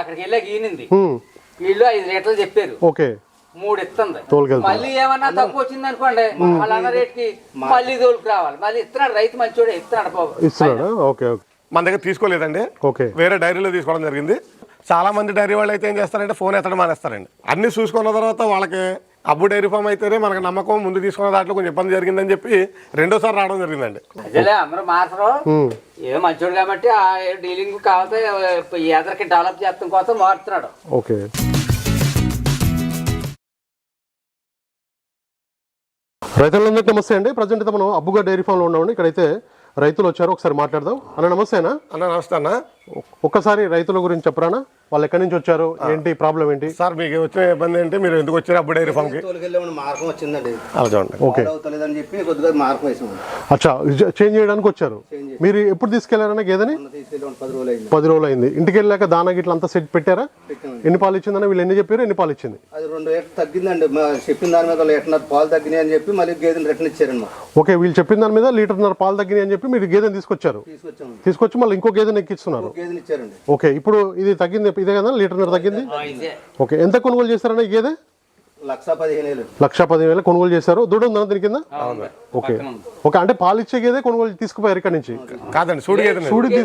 అక్కడికి వెళ్ళాక ఈనింది. హ్మ్. వీళ్ళు ఐదు లీటర్లు చెప్పారు. ఓకే. మూడు ఇస్తుంది. మళ్ళీ ఏమన్నా తక్కువ వచ్చింది అనుకోండి వాళ్ళ అన్న రేట్కి మళ్ళీ తోలుకు రావాలి. మళ్ళీ ఇస్తున్నాడు రైతు మంచోడే ఇస్తున్నాడు బాబు. ఇస్తున్నాడా? Okay okay. మన దగ్గర తీసుకోలేదండి. ఓకే. వేరే డైరీలో తీసుకోవడం జరిగింది. చాలా మంది డైరీ వాళ్ళు అయితే ఏం చేస్తారంటే ఫోన్ ఎత్తడం మానేస్తారండి. అన్ని చూసుకున్న తర్వాత వాళ్ళకి అబ్బు డైరీ ఫామ్ అయితేనే మనకు నమ్మకం ముందు తీసుకున్న దాంట్లో కొంచెం ఇబ్బంది జరిగిందని చెప్పి రెండోసారి రావడం జరిగిందండి. అదేలే అందరూ హ్మ్. ఏదో మంచోడు కాబట్టి ఆ డీలింగ్ కాకపోతే ఎదరికి డెవలప్ చేస్తాం కోసం మారుతున్నాడు. ఓకే. రైతులందరికీ నమస్తే అండి. ప్రజెంట్ అయితే మనం అబ్బుగా డైరీ ఫామ్లో ఉన్నామండి. ఇక్కడైతే రైతులు వచ్చారు. ఒకసారి మాట్లాడదాం. అన్న నమస్తేనా అన్న. నమస్తే అన్న. ఒక్కసారి రైతుల గురించి చెప్పరానా వాళ్ళు ఎక్కడి నుంచి వచ్చారు? ఏంటి ప్రాబ్లం ఏంటి? సార్ మీకు వచ్చిన ఇబ్బంది ఏంటి? మీరు ఎందుకు వచ్చారు అబ్బు డైరీ ఫామ్కి తోలుకెళ్ళే మార్గం వచ్చిందండి. అలా చూడండి. ఓకే. అవుతలేదని చెప్పి కొద్దిగా మార్గం వేసాం అచ్చా చేంజ్ చేయడానికి వచ్చారు. మీరు ఎప్పుడు తీసుకెళ్ళారన్న గేదెని? పది రోజులు అయింది. ఇంటికి వెళ్ళాక దానా గిట్ల అంతా సెట్ పెట్టారా? ఎన్ని పాలు ఇచ్చిందని వీళ్ళు ఎన్ని చెప్పారు? ఎన్ని పాలు ఇచ్చింది? అది రెండు లీటర్ తగ్గిందండి. చెప్పిన దాని మీద లీటర్ పాలు తగ్గినాయి అని చెప్పి మళ్ళీ గేదెని రిటర్న్ ఇచ్చారండి మాకు ఓకే వీళ్ళు చెప్పిన దాని మీద లీటర్న్నర పాలు తగ్గినాయి అని చెప్పి మీరు గేదెని తీసుకొచ్చారు. తీసుకొచ్చి మళ్ళీ ఇంకో గేదెని ఎక్కిస్తున్నారు. గేదెని ఇచ్చారండి. ఓకే ఇప్పుడు ఇది తగ్గింది ఇదే కదా లీటర్న్నర తగ్గింది? ఇదే. ఓకే ఎంత కొనుగోలు చేశారన్న ఈ గేదె లక్ష పదిహేను వేలు. లక్ష పదివేల కొనుగోలు చేశారు. దూడ ఉందా దీని కింద? ఓకే. ఓకే అంటే పాలు ఇచ్చే గేదె కొనుగోలు తీసుకుపోయారు ఇక్కడ నుంచి? కాదండి సూడి గేదె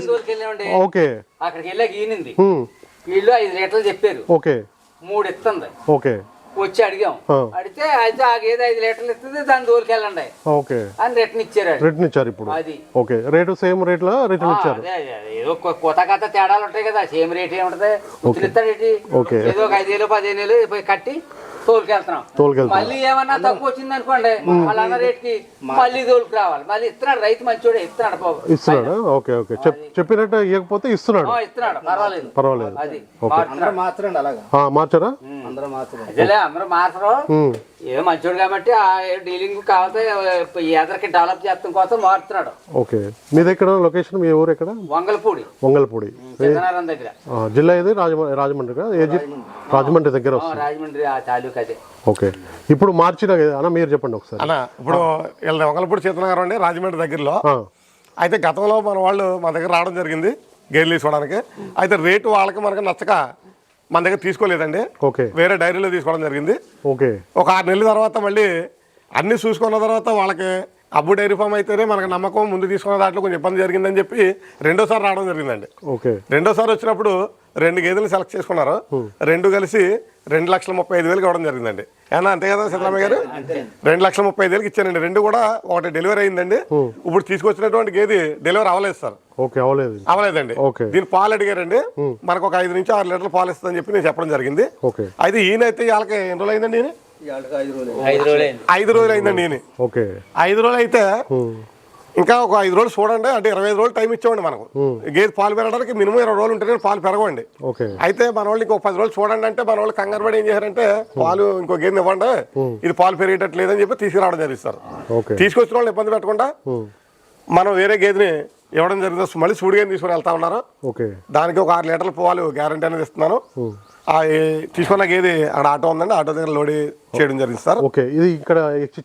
తోలుకెళ్ళామండి ఓకే. అక్కడికి వెళ్ళాక ఈనింది. హ్మ్. వీళ్ళు ఐదు లీటర్లు చెప్పారు. ఓకే. మూడు ఇస్తుంది ఓకే. వచ్చి అడిగాం. అడిగితే అయితే ఆ గేదె ఐదు లీటర్లు ఇస్తుంది దాన్ని తోలుకెళ్ళండి ఓకే. అని రిటర్న్ ఇచ్చారు. రిటర్న్ ఇచ్చారు ఇప్పుడు. అది. ఓకే. రేటు సేమ్ రేట్లో రిటర్న్ ఆ, ఇచ్చారు. ఏదో కొత్త కథ తేడాలు ఉంటాయి కదా సేమ్ రేట్ ఏముంటది? ఓకే. ఏదో ఒక ఐదు వేలు పదిహేను వేలు కట్టి తోలుకెళ్తున్నాం. మళ్ళీ ఏమన్నా తక్కువ వచ్చింది అనుకోండి వాళ్ళ అన్న రేట్కి మళ్ళీ తోలుకు రావాలి. మళ్ళీ ఇస్తున్నాడు రైతు మంచోడే ఇస్తున్నాడు బాబు. ఇస్తున్నాడా? Okay okay. చెప్ చెప్పినట్టు ఇవ్వకపోతే ఇస్తున్నాడు. పర్వాలేదు. పర్వాలేదు. అది. అందరూ మార్చరండి అలాగా. ఆ, మార్చారా అందరూ మాత్రం. ఏదో మంచోడు కాబట్టి ఆ డీలింగ్ కాకపోతే ఎదరికి డెవలప్ చేస్తాం కోసం మారుతున్నాడు. ఓకే. మీ దగ్గర లొకేషన్ మీ ఊరు ఎక్కడ? వంగలపూడి. వంగల్పూడి. దగ్గర. జిల్లా ఏది? రాజమండ్రి రాజమండ్రి కదా? ఏ జి- రాజమండ్రి. దగ్గర రాజమండ్రి ఆ తాలూకు అదే. ఓకే. ఇప్పుడు మార్చిన అన్న మీరు చెప్పండి ఒకసారి. అన్న ఇప్పుడు వీళ్ళ ఒకలపూడి సీతనగరం అండి రాజమండ్రి దగ్గరలో అయితే గతంలో మన వాళ్ళు మన దగ్గర రావడం జరిగింది గేర్లు తీసుకోవడానికి అయితే రేటు వాళ్ళకి మనకి నచ్చక మన దగ్గర తీసుకోలేదండి. ఓకే. వేరే డైరీలో తీసుకోవడం జరిగింది. ఓకే. ఒక ఆరు నెలల తర్వాత మళ్ళీ అన్ని చూసుకున్న తర్వాత వాళ్ళకి అబ్బు డైరీ ఫామ్ అయితేనే మనకు నమ్మకం ముందు తీసుకున్న దాంట్లో కొంచెం ఇబ్బంది జరిగిందని చెప్పి రెండోసారి రావడం జరిగిందండి. ఓకే. రెండోసారి వచ్చినప్పుడు రెండు గేదెలు సెలెక్ట్ చేసుకున్నారు. రెండు కలిసి రెండు లక్షల ముప్పై ఐదు వేలకు ఇవ్వడం జరిగిందండి. ఏమన్నా అంతే కదా సిద్ధరామయ్య గారు? రెండు లక్షల ముప్పై ఐదు వేలకు ఇచ్చానండి రెండు కూడా ఒకటి డెలివరీ అయిందండి. ఇప్పుడు తీసుకొచ్చినటువంటి గేది డెలివరీ అవ్వలేదు సార్. ఓకే అవ్వలేదు. అవ్వలేదండి. ఓకే. దీని పాలు అడిగారండి. మనకు ఒక ఐదు నుంచి ఆరు లీటర్లు పాలు ఇస్తుందని చెప్పి నేను చెప్పడం జరిగింది. ఓకే. అయితే ఈయన అయితే వాళ్ళకి ఎన్ని రోజులు అయిందండి ఈయన? ఐదు రోజులు అయిందండి ఈయన. ఐదు రోజులు అయితే. ఇంకా ఒక ఐదు రోజులు చూడండి అంటే ఇరవై ఐదు రోజులు టైం ఇచ్చామండి మనకు. గేదె పాలు పెరగడానికి మినిమం ఇరవై రోజులు ఉంటేనే పాలు పెరగవండి. ఓకే. అయితే మన వాళ్ళు ఇంకో పది రోజులు చూడండి అంటే మన వాళ్ళు కంగారు పడి ఏం చేశారంటే పాలు ఇంకో గేదెని ఇవ్వండి ఇది పాలు పెరిగేటట్టు లేదని చెప్పి తీసుకురావడం జరిగిస్తారు. తీసుకొచ్చిన వాళ్ళు ఇబ్బంది పెట్టకుండా. మనం వేరే గేదెని ఇవ్వడం జరిగింది. మళ్ళీ సూడి గేదెని తీసుకొని వెళ్తా ఉన్నారు. దానికి ఒక ఆరు లీటర్ల పాలు గ్యారంటీ అనేది ఇస్తున్నాను. తీసుకున్న గేదె అక్కడ ఆటో ఉందండి ఆటో దగ్గర లోడ్ చేయడం జరిగింది సార్. ఓకే ఇది ఇక్కడ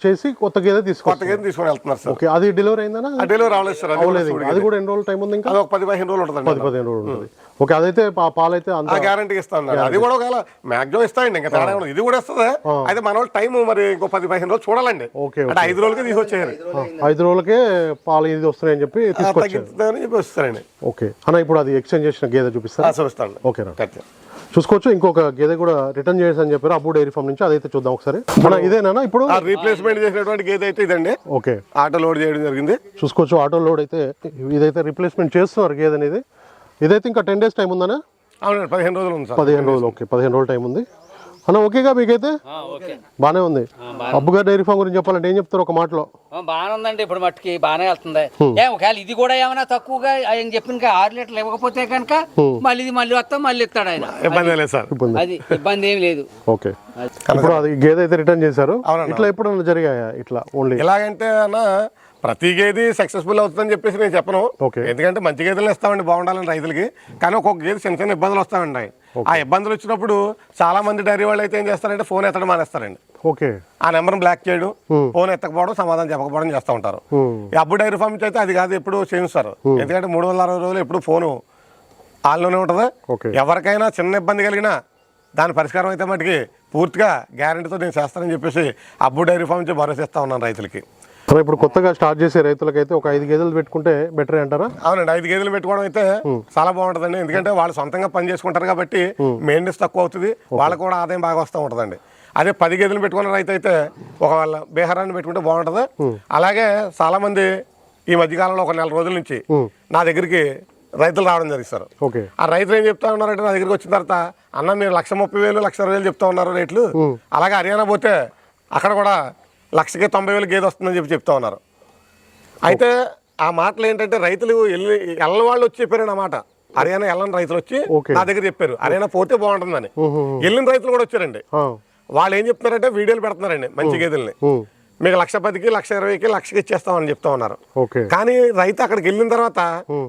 చేసి కొత్త గేదె కొత్త తీసుకోవాలి గేదె తీసుకొని వెళ్తున్నారు సార్. ఓకే అది డెలివరీ అయిందనా? ఆ డెలివరీ రావలేదు సార్ అది కూడా. అది ఎన్ని రోజులు టైం ఉంది ఇంకా? అది ఒక పది పదిహేను రోజులు పది ఉంటుందండి పదిహేను రోజులు ఉంటుంది. ఓకే అదైతే పాలైతే అంత గ్యారంటీ ఇస్తాను అది కూడా ఒకవేళ మాక్సిమం ఇస్తాయండి ఇంకా తేడా ఉండదు. ఇది కూడా ఇస్తుంది అయితే మన వాళ్ళు టైం మరి ఇంకో పది పదిహేను రోజులు చూడాలండి. ఓకే, అంటే ఐదు రోజులకి తీసుకొచ్చేయాలి ఐదు రోజులకే పాలు ఇది వస్తున్నాయని చెప్పి తీసుకొచ్చారు. తగ్గిస్తుందని చెప్పి వస్తారండి. ఓకే. అన్న ఇప్పుడు అది ఎక్స్చేంజ్ చేసిన గేదె చూపిస్తారా? చూపిస్తాను ఓకేనా కరెక్ట్. చూసుకోవచ్చు. ఇంకొక గేదె కూడా రిటర్న్ చేసి అని చెప్పారు. అబ్బు డైరీ ఫామ్ నుంచి అదైతే చూద్దాం ఒకసారి. మన ఇదేనా ఇప్పుడు? రీప్లేస్మెంట్ చేసినటువంటి గేదె అయితే ఇదండి. ఓకే. ఆటో లోడ్ చేయడం జరిగింది. చూసుకోవచ్చు. ఆటో లోడ్ అయితే ఇదైతే రిప్లేస్మెంట్ చేస్తున్నారు గేదె అనేది. ఇదైతే ఇంకా టెన్ డేస్ టైం ఉందనా? అవునండి పదిహేను రోజులు ఉంది పదిహేను రోజులు ఓకే. పదిహేను రోజులు టైం ఉంది. అన్న ఓకేగా మీకైతే? బాగానే ఉంది. అబ్బుగా డైరీ ఫామ్ గురించి చెప్పాలంటే ఏం చెప్తారు ఒక మాటలో? బాగానే ఉందండి ఇప్పుడు మట్టుకి బాగానే వెళ్తుంది. ఏ ఒకవేళ ఇది కూడా ఏమైనా తక్కువగా ఆయన చెప్పిన ఆరు లీటర్లు ఇవ్వకపోతే కనుక మళ్ళీ ఇది మళ్ళీ వస్తాం మళ్ళీ ఇస్తాడు ఆయన. ఇబ్బంది లేదు సార్. ఇబ్బంది. అది ఇబ్బంది ఏం లేదు. ఓకే. ఇప్పుడు అది గేదె అయితే రిటర్న్ చేశారు. ఇట్లా ఎప్పుడన్నా జరిగాయా? ఇట్లా ఓన్లీ? ఎలాగంటే అన్న ప్రతి గేది సక్సెస్ఫుల్ అవుతుందని చెప్పేసి నేను చెప్పను. ఎందుకంటే మంచి గేదెలు ఇస్తామండి బాగుండాలని రైతులకి. కానీ ఒక్కొక్క గేదె చిన్న చిన్న ఇబ్బందులు వస్తామండి ఆ ఇబ్బందులు వచ్చినప్పుడు చాలా మంది డైరీ వాళ్ళు అయితే ఏం చేస్తారంటే ఫోన్ ఎత్తడం మానేస్తారండి. ఓకే. ఆ నెంబర్ బ్లాక్ చేయడం ఫోన్ ఎత్తకపోవడం సమాధానం చెప్పకపోవడం చేస్తూ ఉంటారు. అబ్బు డైరీ ఫామ్ అయితే అది కాదు ఎప్పుడు చేయిస్తారు. ఎందుకంటే మూడు వందల అరవై రోజులు ఎప్పుడు ఫోను వాళ్ళలోనే ఉంటుంది. ఎవరికైనా చిన్న ఇబ్బంది కలిగినా దాని పరిష్కారం అయితే మటుకి పూర్తిగా గ్యారంటీతో నేను చేస్తానని చెప్పేసి అబ్బు డైరీ ఫామ్ నుంచి భరోసా ఇస్తా ఉన్నాను రైతులకి. ఇప్పుడు కొత్తగా స్టార్ట్ చేసే రైతులకైతే ఒక ఐదు గేదెలు పెట్టుకుంటే బెటర్ అంటారా? అవునండి ఐదు గేదెలు పెట్టుకోవడం అయితే చాలా బాగుంటుందండి. ఎందుకంటే వాళ్ళు సొంతంగా పని చేసుకుంటారు కాబట్టి మెయింటెనెన్స్ తక్కువ అవుతుంది. వాళ్ళకు కూడా ఆదాయం బాగా వస్తూ ఉంటుందండి. అదే పది గేదెలు పెట్టుకున్న రైతు అయితే ఒక వాళ్ళ బీహారాన్ని పెట్టుకుంటే బాగుంటుంది. అలాగే చాలా మంది ఈ మధ్యకాలంలో ఒక నెల రోజుల నుంచి నా దగ్గరికి రైతులు రావడం జరిగింది సార్. ఓకే. ఆ రైతులు ఏం చెప్తా ఉన్నారంటే నా దగ్గరికి వచ్చిన తర్వాత అన్న మీరు లక్ష ముప్పై వేలు లక్ష అరవై వేలు చెప్తా ఉన్నారు రేట్లు. అలాగే హర్యానా పోతే అక్కడ కూడా లక్షకి తొంభై వేలు గేదె వస్తుందని చెప్పి చెప్తా ఉన్నారు. అయితే ఆ మాటలు ఏంటంటే రైతులు వెళ్ళి ఎల్ల వాళ్ళు వచ్చి చెప్పారు ఆ మాట. హర్యానా వెళ్ళని రైతులు వచ్చి. నా దగ్గర చెప్పారు. హర్యానా పోతే బాగుంటుందని. వెళ్ళిన రైతులు కూడా వచ్చారండి. వాళ్ళు ఏం చెప్తున్నారంటే వీడియోలు పెడుతున్నారండి మంచి గేదెల్ని. మీకు లక్ష పదికి లక్ష ఇరవైకి లక్షకి ఇచ్చేస్తామని చెప్తా ఉన్నారు. కానీ రైతు అక్కడికి వెళ్ళిన తర్వాత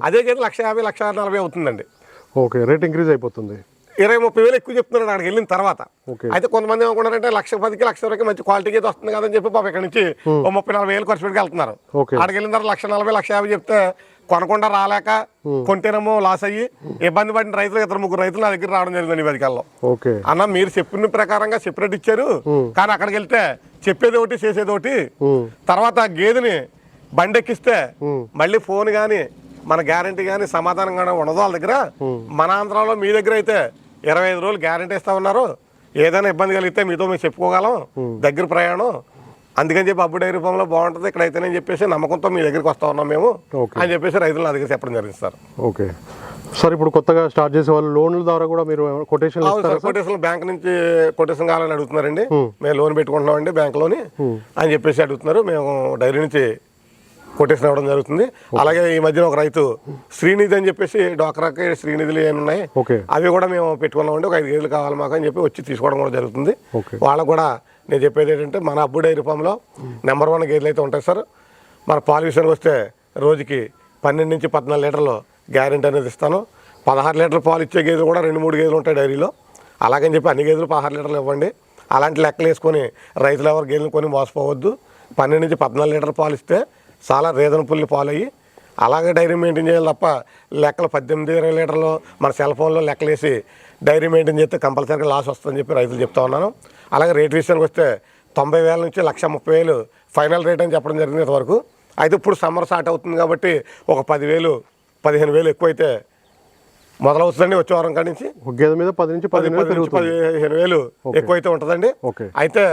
అదే గేదె లక్ష యాభై లక్ష నలభై అవుతుందండి. ఓకే. రేట్ ఇంక్రీజ్ అయిపోతుంది. ఇరవై ముప్పై వేలు ఎక్కువ చెప్తున్నాడు అక్కడికి వెళ్ళిన తర్వాత. అయితే కొంతమంది ఏమనుకున్నారంటే లక్ష పదికి లక్ష వరకు మంచి క్వాలిటీ గేదె వస్తుంది కదని చెప్పి పాప ఇక్కడ నుంచి ఓ ముప్పై నలభై వేలు ఖర్చు పెట్టి వెళ్తున్నారు. అక్కడికి వెళ్ళిన తర్వాత లక్ష నలభై లక్ష యాభై చెప్తే కొనకుండా రాలేక కొంటేనేమో లాస్ అయ్యి ఇబ్బంది పడిన రైతులు ఇద్దరు ముగ్గురు రైతులు నా దగ్గర రావడం జరిగింది ఓకే. అన్న మీరు చెప్పిన ప్రకారంగా సెపరేట్ ఇచ్చారు. కానీ అక్కడికి వెళ్తే చెప్పేది ఒకటి చేసేది ఒకటి. తర్వాత గేదెని బండి ఎక్కిస్తే మళ్ళీ ఫోన్ కానీ మన గ్యారంటీ కానీ సమాధానం కానీ ఉండదు వాళ్ళ దగ్గర. మన ఆంధ్రాలో మీ దగ్గర అయితే ఇరవై ఐదు రోజులు గ్యారంటీ ఇస్తా ఉన్నారు. ఏదైనా ఇబ్బంది కలిగితే మీతో మేము చెప్పుకోగలం. దగ్గర ప్రయాణం. అందుకని చెప్పి అబ్బు డైరీ ఫామ్లో బాగుంటుంది ఇక్కడ అయితేనే చెప్పేసి నమ్మకంతో మీ దగ్గరికి వస్తా ఉన్నాం మేము. అని చెప్పేసి రైతులు నా దగ్గర చెప్పడం జరిగింది సార్. ఓకే. సార్ ఇప్పుడు కొత్తగా స్టార్ట్ చేసే వాళ్ళు లోన్ల ద్వారా కూడా మీరు కొటేషన్ కొటేషన్ బ్యాంక్ నుంచి కొటేషన్ కావాలని అడుగుతున్నారండి. మేము లోన్ పెట్టుకుంటున్నామండి బ్యాంక్లోని. అని చెప్పేసి అడుగుతున్నారు. మేము డైరీ నుంచి కొటేషన్ ఇవ్వడం జరుగుతుంది. అలాగే ఈ మధ్యన ఒక రైతు శ్రీనిధి అని చెప్పేసి డోక్రాకి శ్రీనిధులు ఏమి ఉన్నాయి. అవి కూడా మేము పెట్టుకున్నామండి. ఒక ఐదు గేదెలు కావాలి మాకు అని చెప్పి వచ్చి తీసుకోవడం కూడా జరుగుతుంది. వాళ్ళకు కూడా నేను చెప్పేది ఏంటంటే మన అబ్బు డైరీ ఫామ్లో నెంబర్ వన్ గేదెలు అయితే ఉంటాయి సార్. మన పాలు విషయానికి వస్తే రోజుకి పన్నెండు నుంచి పద్నాలుగు లీటర్లు గ్యారెంటీ అనేది ఇస్తాను. పదహారు లీటర్ల పాలు ఇచ్చే గేదెలు కూడా రెండు మూడు గేదెలు ఉంటాయి డైరీలో. అలాగని చెప్పి అన్ని గేదెలు పదహారు లీటర్లు ఇవ్వండి. అలాంటి లెక్కలు వేసుకొని రైతులు ఎవరు గేదెలు కొని మోసపోవద్దు. పన్నెండు నుంచి పద్నాలుగు లీటర్ల పాలు ఇస్తే చాలా రీజనబుల్ పాలు అయ్యి అలాగే డైరీ మెయింటైన్ చేయాలి తప్ప లెక్కలు పద్దెనిమిది ఇరవై లీటర్లు మన సెల్ ఫోన్లో లెక్కలేసి డైరీ మెయింటైన్ చేస్తే కంపల్సరీగా లాస్ వస్తుందని చెప్పి రైతులు చెప్తా ఉన్నాను. అలాగే రేట్ విషయానికి వస్తే తొంభై వేల నుంచి లక్ష ముప్పై వేలు ఫైనల్ రేట్ అని చెప్పడం జరిగింది ఇంతవరకు. అయితే ఇప్పుడు సమ్మర్ స్టార్ట్ అవుతుంది కాబట్టి ఒక పదివేలు పదిహేను వేలు ఎక్కువైతే మొదలవుతుందండి వచ్చే వారం కాడి నుంచి. గేదె మీద పది నుంచి పది పదిహేను పదిహేను వేలు ఎక్కువైతే ఉంటుందండి. అయితే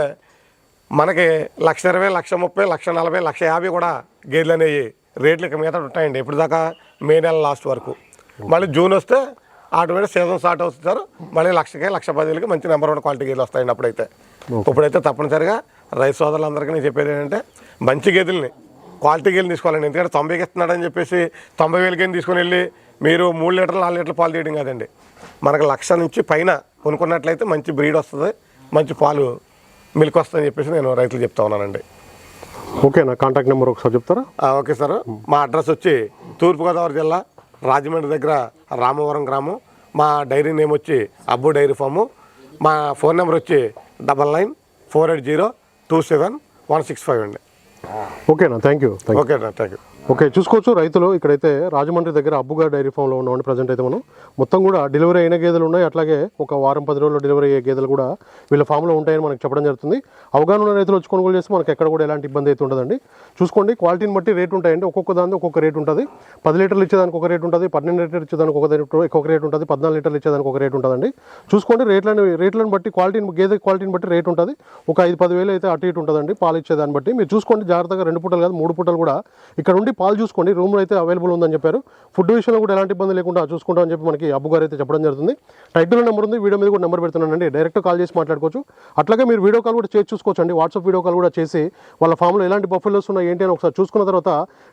మనకి లక్ష ఇరవై లక్ష ముప్పై లక్ష నలభై లక్ష యాభై కూడా గేదెలు అనేవి రేట్లు ఇక మీద ఉంటాయండి. ఇప్పుడు దాకా మే నెల లాస్ట్ వరకు. మళ్ళీ జూన్ వస్తే ఆటోమేటిక్ సీజన్ స్టార్ట్ అవుతుంది సార్. మళ్ళీ లక్షకి లక్ష పదివేలకి మంచి నెంబర్ వన్ క్వాలిటీ గేదెలు వస్తాయండి అప్పుడైతే. ఇప్పుడైతే తప్పనిసరిగా రైతు సోదరులందరికీ నేను చెప్పేది ఏంటంటే మంచి గేదెల్ని క్వాలిటీ గేదెలు తీసుకోవాలండి. ఎందుకంటే తొంభైకి ఇస్తున్నాడని చెప్పేసి తొంభై వేలకి తీసుకొని వెళ్ళి మీరు మూడు లీటర్లు నాలుగు లీటర్లు పాలు తీయడం కాదండి. మనకు లక్ష నుంచి పైన కొనుక్కున్నట్లయితే మంచి బ్రీడ్ వస్తుంది మంచి పాలు మిల్క్ వస్తుందని చెప్పేసి నేను రైతులు చెప్తా ఉన్నానండి. ఓకే నా కాంటాక్ట్ నెంబర్ ఒకసారి చెప్తారా? Okay sir. మా అడ్రస్ వచ్చి తూర్పుగోదావరి జిల్లా రాజమండ్రి దగ్గర రామవరం గ్రామం. మా డైరీ నేమ్ వచ్చి అబ్బు డైరీ ఫాము. మా ఫోన్ నెంబర్ వచ్చి double nine four eight zero two seven one six five అండి. ఓకేనా thank you thank you okay అన్న థ్యాంక్ యూ ఓకే చూసుకోవచ్చు. రైతులు ఇక్కడైతే రాజమండ్రి దగ్గర అబ్బుగా డైరీ ఫామ్లో ఉన్నామండి ప్రజెంట్ అయితే మనం. మొత్తం కూడా డెలివరీ అయిన గేదెలు ఉన్నాయి. అట్లాగే ఒక వారం పది రోజుల్లో డెలివరీ అయ్యే గేదెలు కూడా వీళ్ళ ఫామ్లో ఉంటాయని మనకి చెప్పడం జరుగుతుంది. అవగాహన ఉన్న రైతులు వచ్చి కొనుగోలు చేస్తే మనకి ఎక్కడ కూడా ఎలాంటి ఇబ్బంది అయితే ఉండదండి. చూసుకోండి క్వాలిటీని బట్టి రేట్ ఉంటాయండి. ఒక్కొక్క దాని ఒక్కొక్క రేట్ ఉంటుంది. పది లీటర్లు ఇచ్చేదానికి ఒక రేట్ ఉంటుంది పన్నెండు లీటర్లు ఇచ్చేదానికి ఒక రేట్ ఒక రేట్ ఉంటుంది పద్నాలుగు లీటర్లు ఇచ్చేదానికి ఒక రేట్ ఉంటుందండి. చూసుకోండి రేట్లను రేట్లను బట్టి క్వాలిటీని గేదె క్వాలిటీని బట్టి రేట్ ఉంటుంది. ఒక ఐదు పదివేలు అయితే అటు ఇటు ఉంటుందండి. పాలు ఇచ్చేదాన్ని బట్టి. మీరు చూసుకోండి జాగ్రత్తగా రెండు పూటలు కాదు మూడు పూటలు కూడా ఇక్కడ ఉండి పాలు చూసుకోండి. రూమ్లో అయితే అవైలబుల్ ఉందని చెప్పారు. ఫుడ్ విషయంలో కూడా ఎలాంటి ఇబ్బంది లేకుండా చూసుకుంటామని చెప్పి మనకి అబ్బు గారు అయితే చెప్పడం జరుగుతుంది. టైటిల్ నెంబర్ ఉంది. వీడియో మీద కూడా నెంబర్ పెడుతున్నానండి. డైరెక్ట్ కాల్ చేసి మాట్లాడుకోవచ్చు. అట్లాగే మీరు వీడియో కాల్ కూడా చేసి చూసుకోవచ్చు అండి వాట్సాప్ వీడియో కాల్ కూడా చేసి వాళ్ళ ఫామ్లో ఎలాంటి బఫెలోస్ ఉన్నాయి ఏంటి అని ఒకసారి చూసుకున్న తర్వాత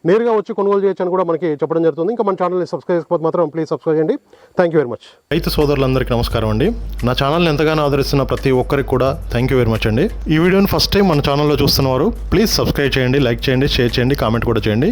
నేరుగా వచ్చి కొనుగోలు చేయొచ్చు అని కూడా మనకి చెప్పడం జరుగుతుంది. ఇంకా మన ఛానల్ని సబ్స్క్రైబ్ చేసుకోకపోతే మాత్రం ప్లీజ్ సబ్స్క్రైబ్ చేయండి. థ్యాంక్ యూ వెరీ మచ్ రైతు సోదరులందరికీ నమస్కారం అండి. నా ఛానల్ని ఎంతగానో ఆదరిస్తున్న ప్రతి ఒక్కరికి కూడా థ్యాంక్ యూ వెరీ మచ్ అండి. ఈ వీడియోని ఫస్ట్ టైం మన ఛానల్లో చూస్తున్నవారు ప్లీజ్ సబ్స్క్రైబ్ చేయండి లైక్ చేయండి షేర్ చేయండి కామెంట్ కూడా చేయండి.